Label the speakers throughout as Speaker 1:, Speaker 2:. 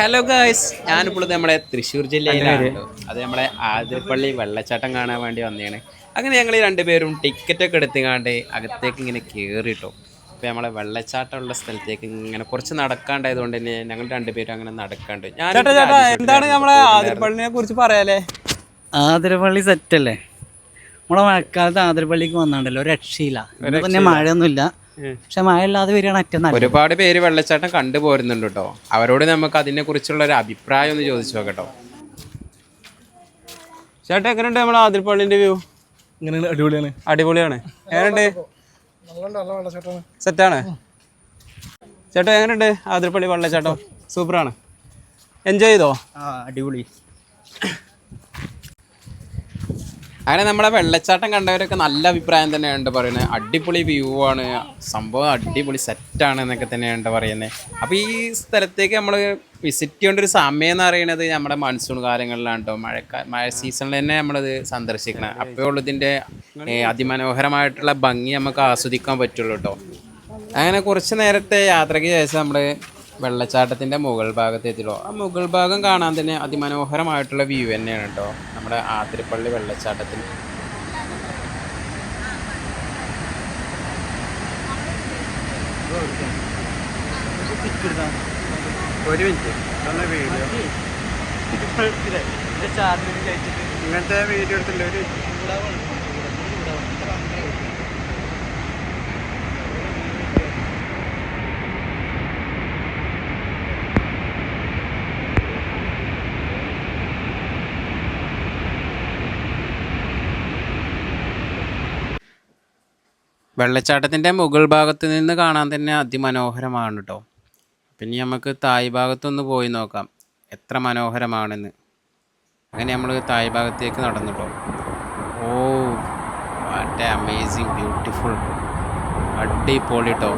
Speaker 1: Hello guys ഞാനിപ്പോൾ ഇത് നമ്മുടെ തൃശ്ശൂർ ജില്ലയിലാണ്. അത് നമ്മുടെ ആതിരപ്പള്ളി വെള്ളച്ചാട്ടം കാണാൻ വേണ്ടി വന്നതാണ്. അങ്ങനെ ഞങ്ങൾ രണ്ടുപേരും ടിക്കറ്റ് ഒക്കെ എടുത്തുകാണ്ട് അകത്തേക്ക് ഇങ്ങനെ കയറിട്ടോ അപ്പോൾ നമ്മളെ വെള്ളച്ചാട്ടമുള്ള സ്ഥലത്തേക്ക് ഇങ്ങനെ കുറച്ച് നടക്കാണ്ടായത് കൊണ്ട് തന്നെ ഞങ്ങൾ രണ്ടുപേരും അങ്ങനെ നടക്കാണ്ട്. ഞാൻ
Speaker 2: എന്താണ് നമ്മളെ ആതിരപ്പള്ളിനെ കുറിച്ച് പറയാലേ
Speaker 3: ആതിരപ്പള്ളി സെറ്റല്ലേ നമ്മളെ മഴക്കാലത്ത് ആതിരപ്പള്ളിക്ക് വന്നാണ്ടല്ലോ രക്ഷയില്ല. പിന്നെ മഴയൊന്നുമില്ല. പക്ഷെ മഴ ഇല്ലാതെ വരികയാണ് ഏറ്റവും നല്ലത്.
Speaker 1: ഒരുപാട് പേര് വെള്ളച്ചാട്ടം കണ്ടുപോരുന്നുണ്ട് കേട്ടോ. അവരോട് നമുക്ക് അതിനെ കുറിച്ചുള്ള ഒരു അഭിപ്രായം ഒന്ന് ചോദിച്ചു നോക്കട്ടോ
Speaker 2: ചേട്ടാ എങ്ങനെയുണ്ട് നമ്മളെ ആതിരപ്പള്ളിന്റെ വ്യൂ?
Speaker 4: ഇങ്ങനെ അടിപൊളിയാണ്.
Speaker 2: അടിപൊളിയാണ്. എങ്ങനെയുണ്ട്? സെറ്റാണ്. ചേട്ടാ എങ്ങനെയുണ്ട് ആതിരപ്പള്ളി വെള്ളച്ചാട്ടം? സൂപ്പറാണ്. എൻജോയ് ചെയ്തോ?
Speaker 3: ആ അടിപൊളി.
Speaker 1: അങ്ങനെ നമ്മുടെ വെള്ളച്ചാട്ടം കണ്ടവരൊക്കെ നല്ല അഭിപ്രായം തന്നെയുണ്ട് പറയുന്നത്. അടിപൊളി വ്യൂ ആണ്. സംഭവം അടിപൊളി സെറ്റാണ് എന്നൊക്കെ തന്നെയുണ്ട് പറയുന്നത്. അപ്പോൾ ഈ സ്ഥലത്തേക്ക് നമ്മൾ വിസിറ്റ് ചെയ്യേണ്ട ഒരു സമയം എന്ന് പറയുന്നത് നമ്മുടെ മൺസൂൺ കാലങ്ങളിലാണ് കേട്ടോ മഴക്കാല മഴ സീസണിൽ തന്നെ നമ്മളത് സന്ദർശിക്കണം. അപ്പോൾ ഏഹ്, അതിമനോഹരമായിട്ടുള്ള ഭംഗി നമുക്ക് ആസ്വദിക്കാൻ പറ്റുള്ളൂ കേട്ടോ അങ്ങനെ കുറച്ച് നേരത്തെ യാത്രയ്ക്ക് ശേഷം നമ്മൾ വെള്ളച്ചാട്ടത്തിന്റെ മുകൾ ഭാഗത്ത് എത്തിയല്ലോ ആ മുകൾ ഭാഗം കാണാൻ തന്നെ അതിമനോഹരമായിട്ടുള്ള വ്യൂ തന്നെയാണ് കേട്ടോ. നമ്മുടെ ആതിരപ്പള്ളി വെള്ളച്ചാട്ടത്തിൽ ഒരു മിനിറ്റ് വീഡിയോ ഇങ്ങനത്തെ വീഡിയോ എടുത്തില്ല? ഒരു വെള്ളച്ചാട്ടത്തിന്റെ മുകൾ ഭാഗത്ത് നിന്ന് കാണാൻ തന്നെ അതിമനോഹരമാണ് കേട്ടോ പിന്നെ നമുക്ക് തായ് ഭാഗത്തൊന്ന് പോയി നോക്കാം. എത്ര മനോഹരമാണെന്ന്. അങ്ങനെ നമ്മൾ തായ് ഭാഗത്തേക്ക് നടന്നു കേട്ടോ ഓ വാട്ട് അമേസിങ് ബ്യൂട്ടിഫുൾ അടിപൊളി കേട്ടോ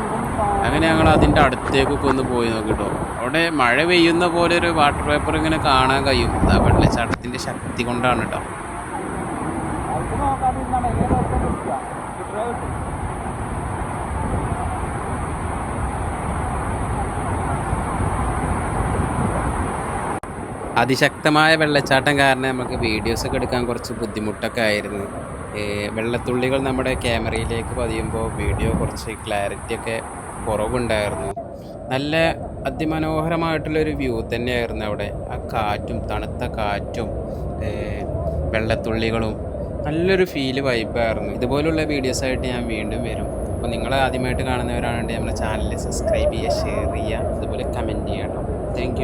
Speaker 1: അങ്ങനെ ഞങ്ങൾ അതിന്റെ അടുത്തേക്കൊക്കെ ഒന്ന് പോയി നോക്കിട്ടോ. അവിടെ മഴ പെയ്യുന്ന പോലെ ഒരു വാട്ടർ പേപ്പർ ഇങ്ങനെ കാണാൻ കഴിയും. ആ വെള്ളച്ചാട്ടത്തിന്റെ ശക്തി കൊണ്ടാണ് കേട്ടോ. അതിശക്തമായ വെള്ളച്ചാട്ടം കാരണം നമുക്ക് വീഡിയോസ് ഒക്കെ എടുക്കാൻ കുറച്ച് ബുദ്ധിമുട്ടൊക്കെ ആയിരുന്നു. വെള്ളത്തുള്ളികൾ നമ്മുടെ ക്യാമറയിലേക്ക് പതിയുമ്പോൾ വീഡിയോ കുറച്ച് ക്ലാരിറ്റി ഒക്കെ കുറവുണ്ടായിരുന്നു. നല്ല അതിമനോഹരമായിട്ടുള്ളൊരു വ്യൂ തന്നെയായിരുന്നു അവിടെ. ആ കാറ്റും തണുത്ത കാറ്റും വെള്ളത്തുള്ളികളും നല്ലൊരു ഫീൽ വൈബായിരുന്നു ഇതുപോലുള്ള വീഡിയോസായിട്ട് ഞാൻ വീണ്ടും വരും. അപ്പോൾ നിങ്ങൾ ആദ്യമായിട്ട് കാണുന്നവരാണെങ്കിൽ നമ്മുടെ ചാനൽ സബ്സ്ക്രൈബ് ചെയ്യുക ഷെയർ ചെയ്യുക അതുപോലെ കമന്റ് ചെയ്യണം. താങ്ക്